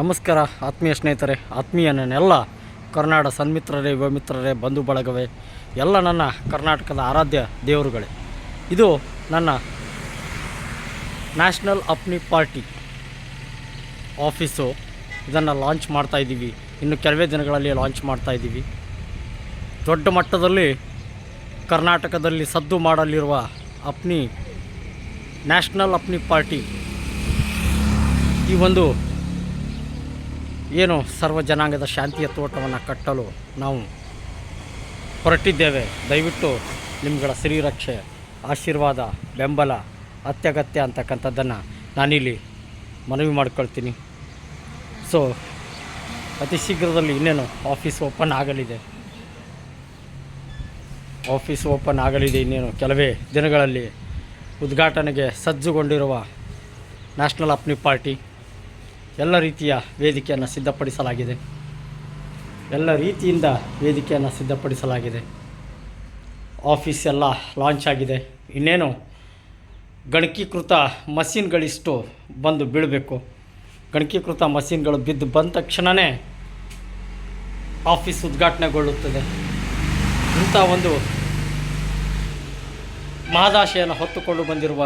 ನಮಸ್ಕಾರ, ಆತ್ಮೀಯ ಸ್ನೇಹಿತರೆ, ಆತ್ಮೀಯ ನನ್ನೆಲ್ಲ ಕರ್ನಾಟ ಸನ್ಮಿತ್ರರೇ ಯುವ ಮಿತ್ರರೇ ಬಂಧು ಬಳಗವೇ, ಎಲ್ಲ ನನ್ನ ಕರ್ನಾಟಕದ ಆರಾಧ್ಯ ದೇವರುಗಳೇ. ಇದು ನನ್ನ ನ್ಯಾಷನಲ್ ಅಪ್ನಿ ಪಾರ್ಟಿ ಆಫೀಸು. ಇದನ್ನು ಲಾಂಚ್ ಮಾಡ್ತಾ ಇದ್ದೀವಿ. ಇನ್ನು ಕೆಲವೇ ದಿನಗಳಲ್ಲಿ ಲಾಂಚ್ ಮಾಡ್ತಾ ಇದ್ದೀವಿ. ದೊಡ್ಡ ಮಟ್ಟದಲ್ಲಿ ಕರ್ನಾಟಕದಲ್ಲಿ ಸದ್ದು ಮಾಡಲಿರುವ ಅಪ್ನಿ, ನ್ಯಾಷನಲ್ ಅಪ್ನಿ ಪಾರ್ಟಿ ಈ ಒಂದು ಏನು ಸರ್ವ ಜನಾಂಗದ ಶಾಂತಿಯ ತೋಟವನ್ನು ಕಟ್ಟಲು ನಾವು ಹೊರಟಿದ್ದೇವೆ. ದಯವಿಟ್ಟು ನಿಮ್ಗಳ ಶ್ರೀರಕ್ಷೆ ಆಶೀರ್ವಾದ, ಬೆಂಬಲ, ಅತ್ಯಗತ್ಯ ಅಂತಕ್ಕಂಥದ್ದನ್ನು ನಾನಿಲ್ಲಿ ಮನವಿ ಮಾಡ್ಕೊಳ್ತೀನಿ. ಸೊ ಅತಿ ಶೀಘ್ರದಲ್ಲಿ ಇನ್ನೇನು ಆಫೀಸ್ ಓಪನ್ ಆಗಲಿದೆ? ಆಫೀಸ್ ಓಪನ್ ಆಗಲಿದೆ ಇನ್ನೇನು? ಕೆಲವೇ ದಿನಗಳಲ್ಲಿ ಉದ್ಘಾಟನೆಗೆ ಸಜ್ಜುಗೊಂಡಿರುವ ನ್ಯಾಷನಲ್ ಅಪ್ನಿ ಪಾರ್ಟಿ ಎಲ್ಲ ರೀತಿಯ ವೇದಿಕೆಯನ್ನು ಸಿದ್ಧಪಡಿಸಲಾಗಿದೆ. ಎಲ್ಲ ರೀತಿಯಿಂದ ವೇದಿಕೆಯನ್ನು ಸಿದ್ಧಪಡಿಸಲಾಗಿದೆ. ಆಫೀಸ್ ಎಲ್ಲ ಲಾಂಚ್ ಆಗಿದೆ. ಇನ್ನೇನು ಗಣಕೀಕೃತ ಮಷಿನ್ಗಳಿಷ್ಟು ಬಂದು ಬೀಳಬೇಕು. ಗಣಕೀಕೃತ ಮಷಿನ್ಗಳು ಬಿದ್ದು ಬಂದ ತಕ್ಷಣವೇ ಆಫೀಸ್ ಉದ್ಘಾಟನೆಗೊಳ್ಳುತ್ತದೆ. ಇಂಥ ಒಂದು ಮಹದಾಶೆಯನ್ನು ಹೊತ್ತುಕೊಂಡು ಬಂದಿರುವ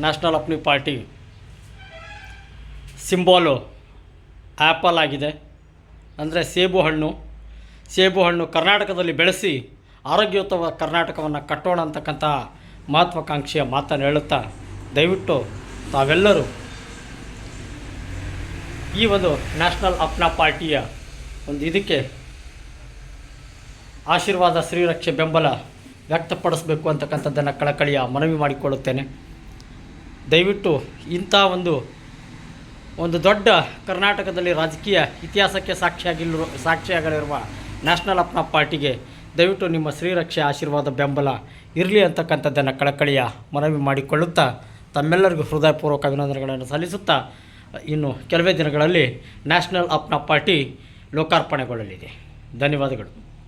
national Apni party symbol apple ಆಗಿದೆ. ಅಂದರೆ ಸೇಬು ಹಣ್ಣು. ಸೇಬು ಹಣ್ಣು ಕರ್ನಾಟಕದಲ್ಲಿ ಬೆಳೆಸಿ ಆರೋಗ್ಯಯುತ ಕರ್ನಾಟಕವನ್ನು ಕಟ್ಟೋಣ ಅಂತಕ್ಕಂಥ ಮಹತ್ವಾಕಾಂಕ್ಷೆಯ ಮಾತನ್ನು ಹೇಳುತ್ತಾ ದಯವಿಟ್ಟು ತಾವೆಲ್ಲರೂ ಈ ಒಂದು ನ್ಯಾಷನಲ್ ಅಪ್ನಾ ಪಾರ್ಟಿಯ ಒಂದು ಇದಕ್ಕೆ ಆಶೀರ್ವಾದ ಶ್ರೀರಕ್ಷೆ ಬೆಂಬಲ ವ್ಯಕ್ತಪಡಿಸಬೇಕು ಅಂತಕ್ಕಂಥದ್ದನ್ನು ಕಳಕಳಿಯ ಮನವಿ ಮಾಡಿಕೊಳ್ಳುತ್ತೇನೆ. ದಯವಿಟ್ಟು ಇಂಥ ಒಂದು ಒಂದು ದೊಡ್ಡ ಕರ್ನಾಟಕದಲ್ಲಿ ರಾಜಕೀಯ ಇತಿಹಾಸಕ್ಕೆ ಸಾಕ್ಷಿಯಾಗಿರುವ ಸಾಕ್ಷಿಯಾಗಲಿರುವ ನ್ಯಾಷನಲ್ ಅಪ್ನ ಪಾರ್ಟಿಗೆ ದಯವಿಟ್ಟು ನಿಮ್ಮ ಶ್ರೀರಕ್ಷೆ ಆಶೀರ್ವಾದ ಬೆಂಬಲ ಇರಲಿ ಅಂತಕ್ಕಂಥದ್ದನ್ನು ಕಳಕಳಿಯ ಮನವಿ ಮಾಡಿಕೊಳ್ಳುತ್ತಾ ತಮ್ಮೆಲ್ಲರಿಗೂ ಹೃದಯಪೂರ್ವಕ ಅಭಿನಂದನೆಗಳನ್ನು ಸಲ್ಲಿಸುತ್ತಾ ಇನ್ನು ಕೆಲವೇ ದಿನಗಳಲ್ಲಿ ನ್ಯಾಷನಲ್ ಅಪ್ನ ಪಾರ್ಟಿ ಲೋಕಾರ್ಪಣೆಗೊಳ್ಳಲಿದೆ. ಧನ್ಯವಾದಗಳು.